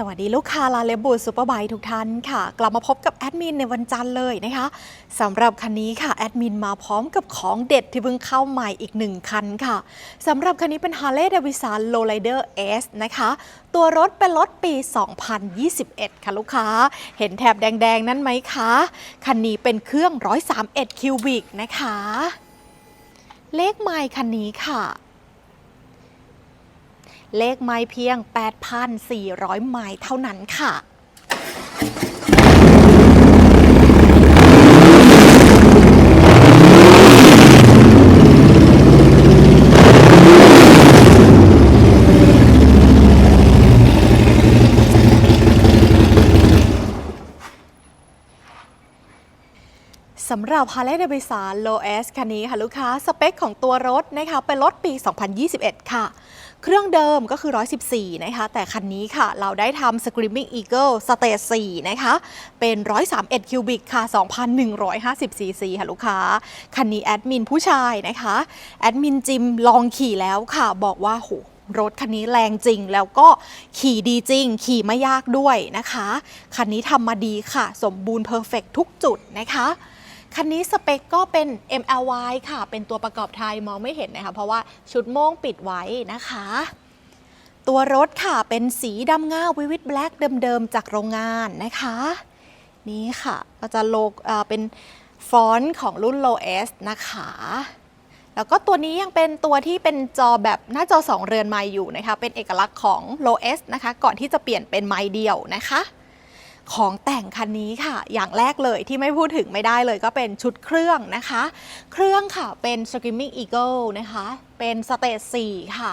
สวัสดีลูกค้าลาเลบูซูเปอร์ไบทุกท่านค่ะ กลับมาพบกับแอดมินในวันจันทร์เลยนะคะสำหรับคันนี้ค่ะแอดมินมาพร้อมกับของเด็ดที่เพิ่งเข้าใหม่อีกหนึ่งคันค่ะสำหรับคันนี้เป็น Harley Davidson Lowrider S นะคะ ตัวรถเป็นรถปี 2021 ค่ะลูกค้า เห็นแถบแดง ๆ นั่นไหมคะ คันนี้เป็นเครื่อง 131 คิวบิกนะคะ เลขไมล์คันนี้ค่ะ เลขไม้เพียง 8,400 ไม้เท่านั้นค่ะ สำหรับ Harley Davidson Low S คันนี้ค่ะลูกค้าสเปคของตัวรถนะคะเป็นรถปี 2021 ค่ะ เครื่องเดิมก็คือ 114 นะคะ แต่คันนี้ค่ะ เราได้ทำ Screaming Eagle Stage 4 นะคะ เป็น 131 คิวบิกค่ะ 2,150 ซีซีค่ะลูกค้า คันนี้แอดมินผู้ชายนะคะ แอดมินจิมลองขี่แล้วค่ะ บอกว่าโหรถคันนี้แรงจริงแล้วก็ขี่ดีจริง ขี่ไม่ยากด้วยนะคะ คันนี้ทำมาดีค่ะ สมบูรณ์เพอร์เฟกทุกจุดนะคะ คันนี้สเปคก็เป็น MLY ค่ะ เป็นตัวประกอบไทยมองไม่เห็นนะคะ เพราะว่าชุดโม่งปิดไว้นะคะ ตัวรถค่ะเป็นสีดำง่าวิวิตแบล็กเดิมๆ จากโรงงานนะคะ นี่ค่ะก็จะโลกเอ่อเป็นฟอนต์ของรุ่น Low S นะคะ แล้วก็ตัวนี้ยังเป็นตัวที่เป็นจอแบบหน้าจอ 2 เรือนไม้อยู่นะคะ เป็นเอกลักษณ์ของ Low S นะคะ ก่อนที่จะเปลี่ยนเป็นไม้เดียวนะคะ ของแต่งคันนี้ค่ะ อย่างแรกเลยที่ไม่พูดถึงไม่ได้เลยก็เป็นชุดเครื่องนะคะ เครื่องค่ะเป็น Screaming Eagle นะคะ เป็นสเตจ4ค่ะ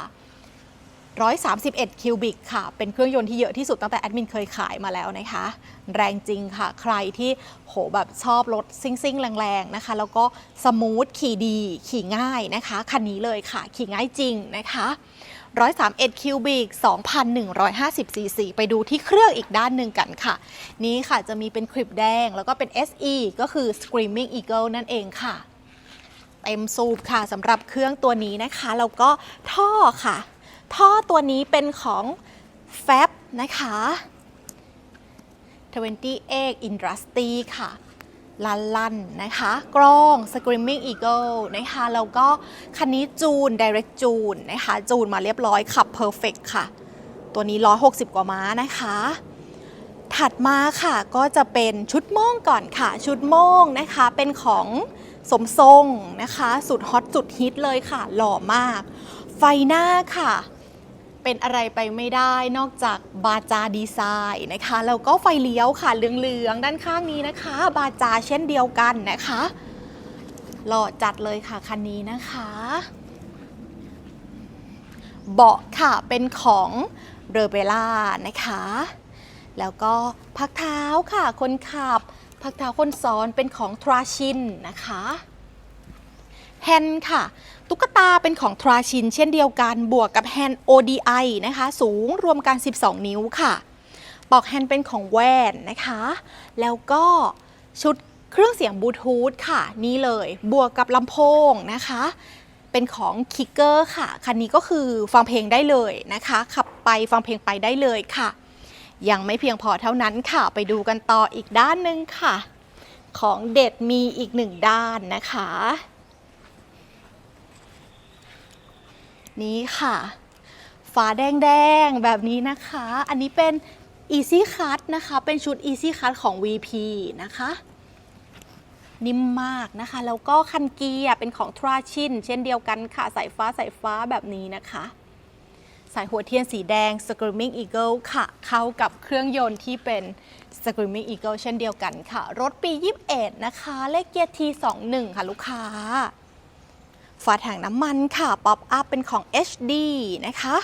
131 คิวบิกค่ะ เป็นเครื่องยนต์ที่เยอะที่สุดตั้งแต่แอดมินเคยขายมาแล้วนะคะ แรงจริงค่ะ ใครที่โหแบบชอบรถซิ่งซิ่งๆแรงๆนะคะ แล้วก็สมูทขี่ดี ขี่ง่ายนะคะ คันนี้เลยค่ะ ขี่ง่ายจริงนะคะ 131คิวบิก2,150ซีซีไปดูที่เครื่องอีกด้านหนึ่งกันค่ะ นี้ค่ะจะมีเป็นคลิปแดงแล้วก็เป็น SE ก็คือ Screaming Eagle นั่นเองค่ะเต็มสูบค่ะสำหรับเครื่องตัวนี้นะคะแล้วก็ท่อค่ะ ท่อตัวนี้เป็นของ f a b นะคะ28 Industry ค่ะ ลันลันนะคะกล้อง Screaming Eagle นะคะแล้วก็คันนี้จูน Direct จูนนะคะจูนมาเรียบร้อยขับ Perfect ค่ะ ตัวนี้ 160 กว่าม้านะคะ ถัดมาค่ะก็จะเป็นชุดโม่งก่อนค่ะ ชุดโม่งนะคะเป็นของสมทรงนะคะ สุดฮอตสุดฮิตเลยค่ะ หล่อมาก ไฟหน้าค่ะ เป็นอะไรไปไม่ได้นอกจากบาจาดีไซน์นะคะแล้วก็ไฟเลี้ยวค่ะเหลืองๆด้านข้างนี้นะคะ บาจาเช่นเดียวกันนะคะหล่อจัดเลยค่ะคันนี้นะคะ เบาะค่ะเป็นของเรเบล่านะคะ แล้วก็พักเท้าค่ะคนขับ พักเท้าคนซ้อนเป็นของทราชินนะคะ แฮนด์ค่ะ ตุ๊กตาเป็นของทราชินเช่นเดียวกัน บวกกับแฮนด์ ODI นะคะ สูงรวมกัน 12 นิ้วค่ะ ปอกแฮนด์เป็นของแวนนะคะ แล้วก็ชุดเครื่องเสียงบลูทูธค่ะ นี่เลยบวกกับลำโพงนะคะ เป็นของคิกเกอร์ค่ะ คันนี้ก็คือฟังเพลงได้เลยนะคะ ขับไปฟังเพลงไปได้เลยค่ะ ยังไม่เพียงพอเท่านั้นค่ะ ไปดูกันต่ออีกด้านหนึ่งค่ะ ของเด็ดมีอีกหนึ่งด้านนะคะ นี่ค่ะฝาแดงๆ แบบนี้นะคะ อันนี้เป็น Easy Cut นะคะ เป็นชุด Easy Cut ของ VP นะคะ นิ่มมากนะคะ แล้วก็คันเกียร์เป็นของทราชินเช่นเดียวกันค่ะ สายฟ้าสายฟ้าแบบนี้นะคะ สายหัวเทียนสีแดง Screaming Eagle ค่ะ เข้ากับเครื่องยนต์ที่เป็น Screaming Eagle เช่นเดียวกันค่ะ รถปี 21 นะคะ เลขเกียร์ T21 ค่ะลูกค้า ฝาถังน้ำมันค่ะ ป๊อปอัพเป็นของ HD นะคะ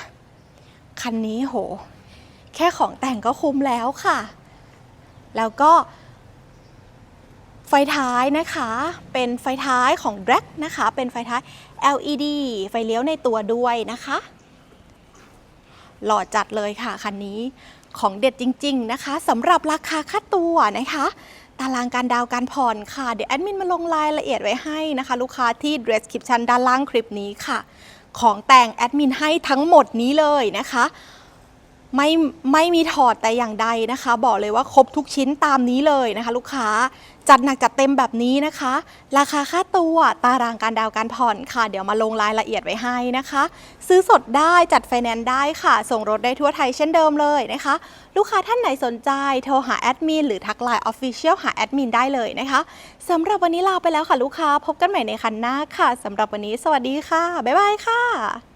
คันนี้โห แค่ของแต่งก็คุ้มแล้วค่ะ แล้วก็ไฟท้ายนะคะ เป็นไฟท้ายของ d r a g นะคะ เป็นไฟท้าย LED ไฟเลี้ยวในตัวด้วยนะคะ หล่อจัดเลยค่ะ คันนี้ของเด็ดจริง ๆ นะคะสำหรับราคาค่าตัวนะคะ ตารางการดาวน์การผ่อนค่ะ เดี๋ยวแอดมินมาลงรายละเอียดไว้ให้นะคะ ลูกค้าที่ description ด้านล่างคลิปนี้ค่ะ ของแต่งแอดมินให้ทั้งหมดนี้เลยนะคะ ไม่ไม่มีถอดแต่อย่างใดนะคะ บอกเลยว่าครบทุกชิ้นตามนี้เลยนะคะ ลูกค้าจัดหนักจัดเต็มแบบนี้นะคะ ราคาค่าตัวตารางการดาวน์การผ่อนค่ะ เดี๋ยวมาลงรายละเอียดไว้ให้นะคะ ซื้อสดได้จัดไฟแนนซ์ได้ค่ะ ส่งรถได้ทั่วไทยเช่นเดิมเลยนะคะ ลูกค้าท่านไหนสนใจ โทรหาแอดมินหรือทักไลน์ออฟฟิเชียลหาแอดมินได้เลยนะคะสำหรับวันนี้ลาไปแล้วค่ะลูกค้าพบกันใหม่ในคันหน้าค่ะสำหรับวันนี้ สวัสดีค่ะบ๊ายบายค่ะ